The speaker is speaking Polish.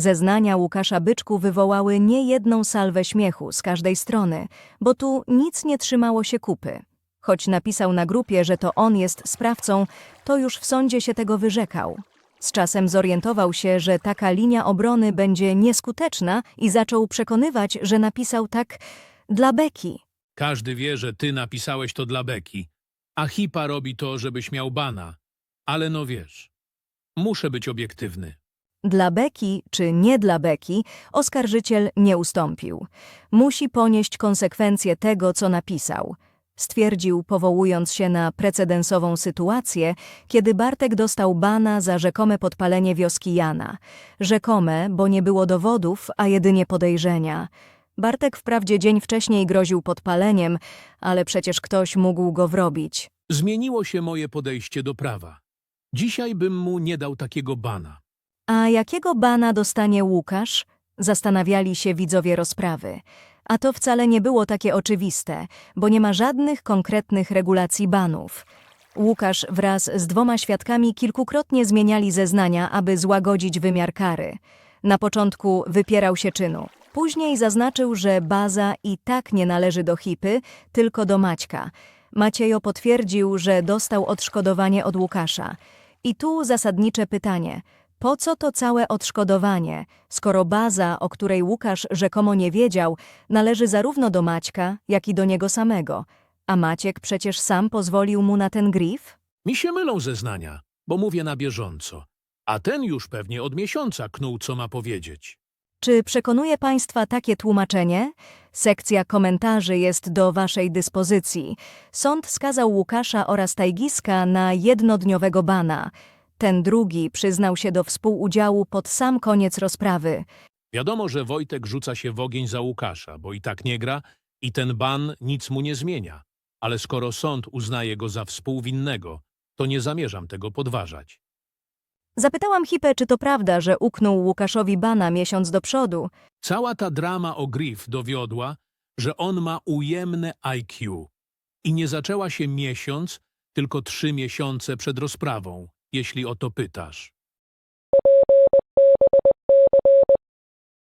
Zeznania Łukasza Byczku wywołały niejedną salwę śmiechu z każdej strony, bo tu nic nie trzymało się kupy. Choć napisał na grupie, że to on jest sprawcą, to już w sądzie się tego wyrzekał. Z czasem zorientował się, że taka linia obrony będzie nieskuteczna i zaczął przekonywać, że napisał tak dla beki. Każdy wie, że ty napisałeś to dla Beki, a Hipa robi to, żebyś miał bana. Ale no wiesz, muszę być obiektywny. Dla Beki czy nie dla Beki oskarżyciel nie ustąpił. Musi ponieść konsekwencje tego, co napisał. Stwierdził, powołując się na precedensową sytuację, kiedy Bartek dostał bana za rzekome podpalenie wioski Jana. Rzekome, bo nie było dowodów, a jedynie podejrzenia. Bartek wprawdzie dzień wcześniej groził podpaleniem, ale przecież ktoś mógł go wrobić. Zmieniło się moje podejście do prawa. Dzisiaj bym mu nie dał takiego bana. A jakiego bana dostanie Łukasz? Zastanawiali się widzowie rozprawy. A to wcale nie było takie oczywiste, bo nie ma żadnych konkretnych regulacji banów. Łukasz wraz z dwoma świadkami kilkukrotnie zmieniali zeznania, aby złagodzić wymiar kary. Na początku wypierał się czynu. Później zaznaczył, że baza i tak nie należy do Hipy, tylko do Maćka. Maciejo potwierdził, że dostał odszkodowanie od Łukasza. I tu zasadnicze pytanie – po co to całe odszkodowanie, skoro baza, o której Łukasz rzekomo nie wiedział, należy zarówno do Maćka, jak i do niego samego, a Maciek przecież sam pozwolił mu na ten grif? Mi się mylą zeznania, bo mówię na bieżąco. A ten już pewnie od miesiąca knuł, co ma powiedzieć. Czy przekonuje Państwa takie tłumaczenie? Sekcja komentarzy jest do Waszej dyspozycji. Sąd skazał Łukasza oraz Tajgiska na jednodniowego bana. Ten drugi przyznał się do współudziału pod sam koniec rozprawy. Wiadomo, że Wojtek rzuca się w ogień za Łukasza, bo i tak nie gra i ten ban nic mu nie zmienia. Ale skoro sąd uznaje go za współwinnego, to nie zamierzam tego podważać. Zapytałam Hipę, czy to prawda, że uknął Łukaszowi bana miesiąc do przodu. Cała ta drama o Griff dowiodła, że on ma ujemne IQ. I nie zaczęła się miesiąc, tylko trzy miesiące przed rozprawą, jeśli o to pytasz.